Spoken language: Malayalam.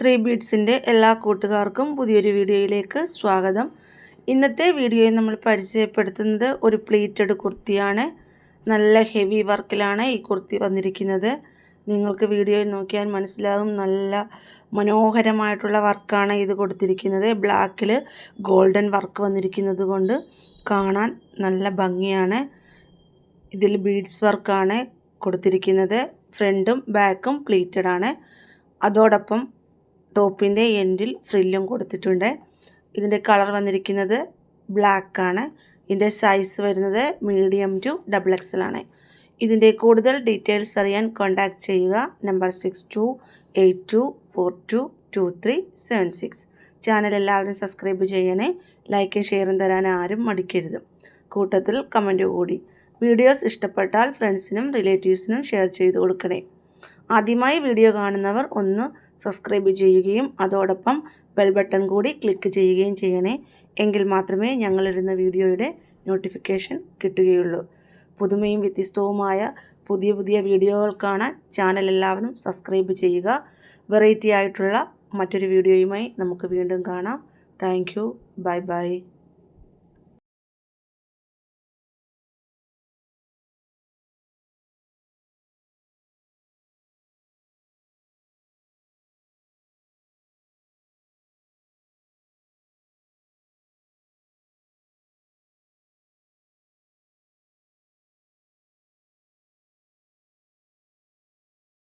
ത്രീ ബീഡ്സിന്റെ എല്ലാ കൂട്ടുകാർക്കും പുതിയൊരു വീഡിയോയിലേക്ക് സ്വാഗതം. ഇന്നത്തെ വീഡിയോയിൽ നമ്മൾ പരിചയപ്പെടുത്തുന്നത് ഒരു പ്ലീറ്റഡ് കുർത്തിയാണ്. നല്ല ഹെവി വർക്കിലാണ് ഈ കുർത്തി വന്നിരിക്കുന്നത്. നിങ്ങൾക്ക് വീഡിയോയിൽ നോക്കിയാൽ മനസ്സിലാകും നല്ല മനോഹരമായിട്ടുള്ള വർക്കാണ് ഇത് കൊടുത്തിരിക്കുന്നത്. ബ്ലാക്കിൽ ഗോൾഡൻ വർക്ക് വന്നിരിക്കുന്നത് കൊണ്ട് കാണാൻ നല്ല ഭംഗിയാണ്. ഇതിൽ ബീഡ്സ് വർക്കാണ് കൊടുത്തിരിക്കുന്നത്. ഫ്രണ്ടും ബാക്കും പ്ലീറ്റഡ് ആണ് അതോടൊപ്പം ടോപ്പിന്റെ എൻഡിൽ ഫ്രില്ലും കൊടുത്തിട്ടുണ്ട്. ഇതിന്റെ കളർ വന്നിരിക്കുന്നത് ബ്ലാക്ക് ആണ് ഇതിന്റെ സൈസ് വരുന്നത് മീഡിയം ടു ഡബിൾ എക്സൽ ആണ്. ഇതിന്റെ കൂടുതൽ ഡീറ്റെയിൽസ് അറിയാൻ കോൺടാക്റ്റ് ചെയ്യുക. Number six two eight two four two two three seven six. Channel എല്ലാവരും സബ്സ്ക്രൈബ് ചെയ്യണേ. ലൈക്കും ഷെയറും തരാൻ ആരും മടിക്കരുത്. കൂട്ടത്തിൽ കമന്റ് കൂടി. വീഡിയോസ് ഇഷ്ടപ്പെട്ടാൽ ഫ്രണ്ട്സിനും റിലേറ്റീവ്സിനും ഷെയർ ചെയ്ത് കൊടുക്കണേ. ആദ്യമായി വീഡിയോ കാണുന്നവർ ഒന്ന് സബ്സ്ക്രൈബ് ചെയ്യുകയും അതോടൊപ്പം ബെൽ ബട്ടൺ കൂടി ക്ലിക്ക് ചെയ്യുകയും ചെയ്യണേ. എങ്കിൽ മാത്രമേ ഞങ്ങളിടുന്ന വീഡിയോയുടെ നോട്ടിഫിക്കേഷൻ കിട്ടുകയുള്ളൂ. പുതുമയും വ്യത്യസ്തവുമായ പുതിയ പുതിയ വീഡിയോകൾ കാണാൻ ചാനൽ എല്ലാവരും സബ്സ്ക്രൈബ് ചെയ്യുക. വെറൈറ്റി ആയിട്ടുള്ള മറ്റൊരു വീഡിയോയുമായി നമുക്ക് വീണ്ടും കാണാം. Thank you. Bye bye.